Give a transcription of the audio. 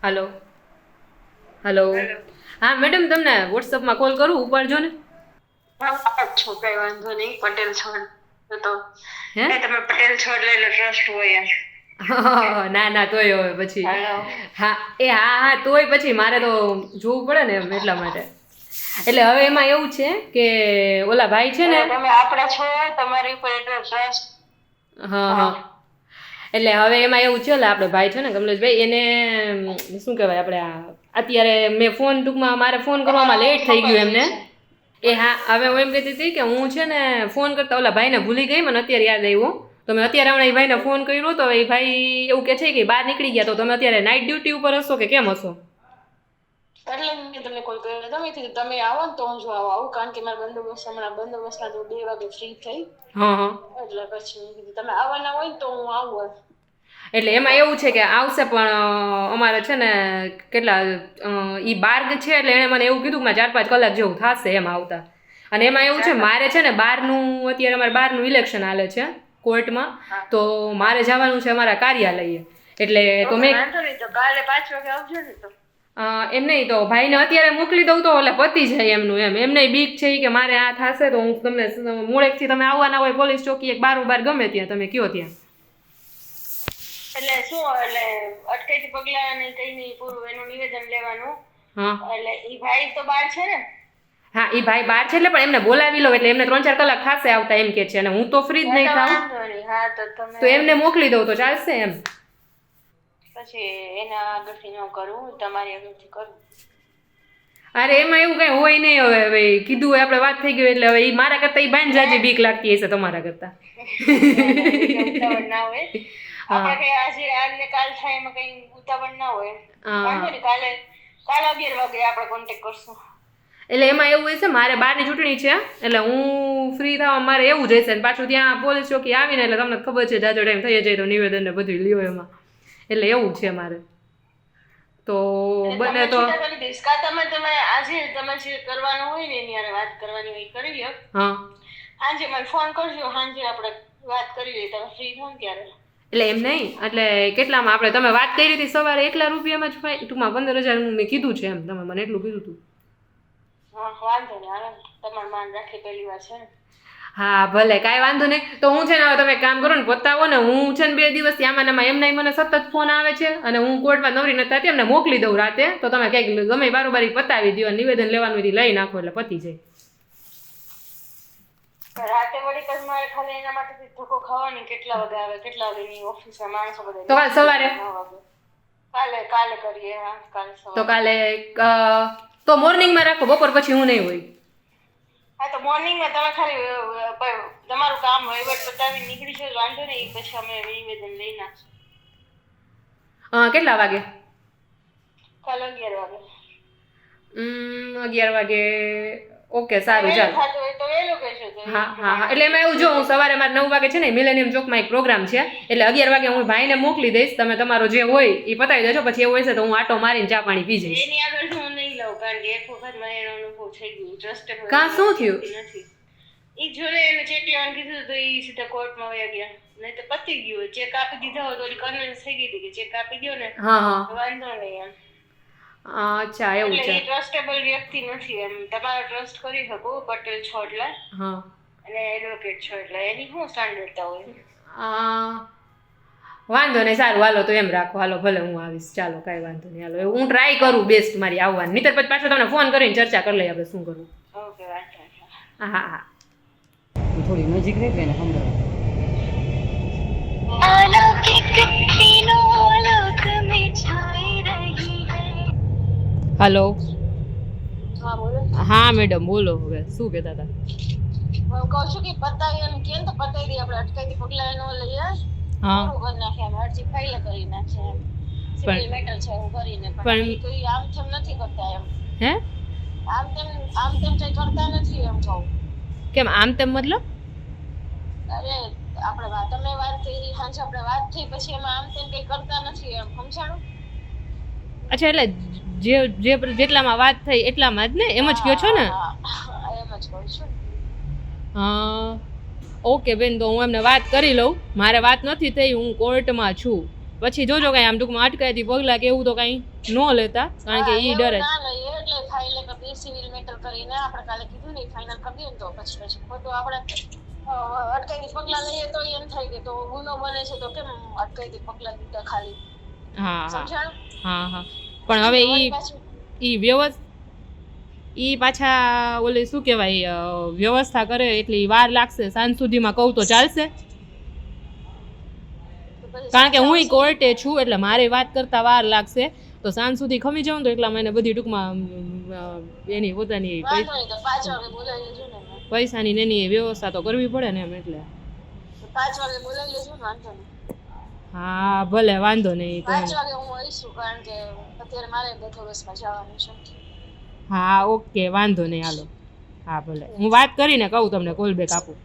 હાલો હાલો હા મેડમ તમને વોટ્સઅપમાં કોલ કરું ઉપાડજો ને. છો કઈ વાંધો નહીં. પટેલ છો તો હે? તમે પટેલ છો એટલે ટ્રસ્ટ હોય ના ના તોય હવે પછી. હા એ હા હા તોય પછી મારે તો જોવું પડે ને એમ એટલા માટે. એટલે હવે એમાં એવું છે કે ઓલા ભાઈ છે ને તમે આપણા છો તમારી પર એટલે ટ્રસ્ટ હા હા. એટલે હવે એમાં એવું છે આપણે ભાઈ છે ને, કમલેશભાઈ, એને શું કહેવાય આપણે અત્યારે મેં ફોન ટૂંકમાં, મારે ફોન કરવામાં લેટ થઈ ગયું એમને. એ હા, હવે હું એમ કહેતી હતી કે હું છે ને ફોન કરતા ઓલા ભાઈને ભૂલી ગઈ, મને અત્યારે યાદ આવ્યું. તો મેં અત્યારે હમણાં એ ભાઈને ફોન કર્યો તો એ ભાઈ એવું કહે છે કે બહાર નીકળી ગયા તો તમે અત્યારે નાઇટ ડ્યુટી ઉપર હશો કે કેમ હશો? એટલે મેં તમને કોલ કર્યો તમે કીધું તમે આવો ને તો હું જો આવું. આવું કારણ કે મારા બંદોબસ્ત હમણાં બંદોબસ્તના તો બે વાગે ફ્રી થઈ. એટલે પછી મેં કીધું તમે આવવાના હોય ને તો હું આવું. એટલે એમાં એવું છે કે આવશે પણ અમારે છે ને કેટલા એ બાર છે એટલે એણે મને એવું કીધું કે ચાર પાંચ કલાક જેવું થશે એમ આવતા. અને એમાં એવું છે મારે છે ને બારનું અત્યારે અમારે બારનું ઇલેક્શન હાલે છે કોર્ટમાં તો મારે જવાનું છે અમારા કાર્યાલયે. એટલે તો મેં કાલે પાંચ વાગે આવજો ને તો. એમ નહીં તો ભાઈને અત્યારે મોકલી દઉં તો એટલે પતી જાય એમનું એમ. એમને બીક છે કે મારે આ થશે તો હું તમને મૂળેકથી તમે આવવાના હોય પોલીસ ચોકી એક બારોબાર ગમે ત્યાં તમે કયો ત્યાં. એટલે શું એટલે અટકાયતી પગલા ને કઈ નહીં પૂરું એનું નિવેદન લેવાનું? હા. એટલે ઈ ભાઈ તો બહાર છે ને? હા એ ભાઈ બહાર છે એટલે પણ એમને બોલાવી લો એટલે એમને ત્રણ ચાર કલાક થશે આવતા એમ કે છે. અને હું તો ફ્રી જ નહીં થાઉં. તો એમને મોકલી દઉં તો ચાલશે એમ. પછી એના આગળથી ન કરું તમારી આગળથી કરું. અરે એમાં એવું કઈ હોય નહીં હવે હવે કીધું હોય આપણે વાત થઈ ગઈ એટલે હવે એ મારા કરતા ઈ બાંધ જાજે બીક લાગતી હશે તમારા કરતા. ના હોય. આપણે કઈ આજે આજ કાલ થાય એમાં કઈ ઉતાવળ ના હોય. વાંધો નહીં કાલે કાલે અગિયાર વાગે આપણે કોન્ટેક્ટ કરશું. એટલે એમાં એવું છે મારે બારની ચૂંટણી છે એટલે હું ફ્રી થવા મારે એવું જ હશે ને પાછું ત્યાં પોલીસ ચોકી આવીને એટલે તમને ખબર છે જાજો ટાઈમ થઈ જાય તો નિવેદન ને બધું લ્યો એમાં. એટલે એવું છે મારે. તો બને તો ચિંતા દઈશ કા તમે તમે આજે તમે જે કરવાનું હોય ને એની હારે વાત કરવાની હોય કરી લ્યો. હા. આજે મને ફોન કરજો સાંજે આપણે વાત કરી લઈએ. તમે ફ્રી હો ત્યારે. એટલે એમ નહીં એટલે કેટલામાં આપણે તમે વાત કરી હતી સવારે એટલા રૂપિયામાં જ ટૂંકમાં પંદર હજાર મેં કીધું છે એમ તમે મને એટલું કીધું હતું હા વાંધો નહીં તમારું માન રાખી પહેલી વાર છે ને. હા ભલે કાંઈ વાંધો નહીં. તો હું છે ને હવે તમે કામ કરો ને પતાવો ને હું છે ને બે દિવસથી આમાં ને આમાં મને સતત ફોન આવે છે અને હું કોર્ટમાં નવરી નથી થતી એમને મોકલી દઉં રાતે તો તમે ક્યાંક ગમે બારોબારી પતાવી દો નિવેદન લેવાનું લઈ નાખો એટલે પતી જાય. રાતે વળી પછી મારે ખાલી એના માટે ધક્કો ખાવાની કેટલા વાગે આવે કેટલા માણસો બધા તો કાલ સવારે? કાલે કાલે કરીએ હા કાલે તો કાલે તો મોર્નિંગમાં રાખો બપોર પછી હું નહીં હોય. હા તો મોર્નિંગમાં તમે ખાલી તમારું કામ વહીવટ પતાવી નીકળી છો વાંધો નહીં પછી અમે નિવેદન લઈ નાખશું. હા કેટલા વાગે? કાલ અગિયાર વાગે. અગિયાર વાગે. ઓકે સારું ચાલો. હા હા હા. એટલે એમાં એવું જો હું સવારે મારે નવ વાગે છે ને મિલેનિયમ ચોકમાં એક પ્રોગ્રામ છે. એટલે અગિયાર વાગે હું ભાઈને મોકલી દઈશ. તમે તમારો જે હોય એ પતાવી દેજો. પછી એવું હશે તો હું આટો મારીને ચા પાણી પી જઈશ. કારણ કે એક વખત મને એનો અનુભવ થઈ ગયો. ટ્રસ્ટેબલ કાં શું થયું? નથી. ઈ જોડે એને ચેક લેવાનું કીધું તો એ સીધા કોર્ટમાં વયા ગયા. નહીં તો પતી ગયું. ચેક આપી દીધા હોય તો ઓલી કન્વિન્સ થઈ ગઈ હતી કે ચેક આપી દો ને હા હા. વાંધો નહીં એમ. અચ્છા એવું છે. ટ્રસ્ટેબલ વ્યક્તિ નથી એમ. તમારે ટ્રસ્ટ કરી શકો પટેલ છો એટલે હા. અને એડવોકેટ છો એટલે એની શું સ્ટાન્ડર્ડતા હોય? આ, વાંધો નહીં સારું હાલો તો એમ રાખો. હાલો ભલે હું આવીશ. ચાલો કાંઈ વાંધો નહીં. હાલો હું ટ્રાય કરું બેસ્ટ મારી આવવાની. નહીતર પછી પાછો તમને ફોન કરીને ચર્ચા કરી લઈએ આપણે શું કરવું. ઓકે વાંધો હા હા હા. થોડી નજીક રહી ગઈ ને હલો. હા બોલો. હા મેડમ બોલો હવે. શું કહેતા હતા? હું કહું છું કે પતાવી એમ કેમ તો પતાવી દઈએ. આપણે અટકાઈ પગલાં એનો લઈએ. હા. કરી નાખીએ એમ અરજી ફાઇલ કરી નાખીએ એમ. સિવિલ મેટર છે એવું કરીને પણ- પણ કોઈ આમ તેમ નથી કરતા એમ. હે? આમ તેમ આમ તેમ કઈ કરતા નથી એમ કહું કેમ આમ તેમ મતલબ? અરે આપણે વાત તમે વાત કરી સાંજે આપણે વાત થઈ પછી એમાં આમ તેમ કંઈ કરતા નથી એમ સમજાણું? અચ્છા એટલે જે જે જેટલામાં વાત થઈ એટલામાં જ ને? એમ જ કહો છો ને? એમ જ કહું છું. હા. ઓકે બેન તો હું એમને વાત કરી લઉં. મારે વાત નથી થઈ હું કોર્ટમાં છું. પછી જોજો કાંઈ આમ ટૂંકમાં અટકાયતી પગલાં કે એવું તો કાંઈ ન લેતા કારણ કે એ ડરે. હા હા. હા હા. પણ હવે એ ઈ ઈ પાછા ઓલી શું કહેવાય વ્યવસ્થા કરે એટલી વાર લાગશે સાંજ સુધીમાં કહું તો ચાલશે. કારણ કે હું કોર્ટે છું એટલે મારે વાત કરતા વાર લાગશે. તો સાંજ સુધી ખમી જાઉં તો એટલા મને બધી ટૂંકમાં એની પોતાની. પૈસાની ને એની વ્યવસ્થા તો કરવી પડે ને એમ એટલે. હા ભલે વાંધો નહીં કારણ કે અત્યારે મારે બે દિવસમાં જવાનું છે. હા, ઓકે, વાંધો નહીં, હાલો. હા, ભલે. હું વાત કરીને કહું તમને કોલ બેક આપું.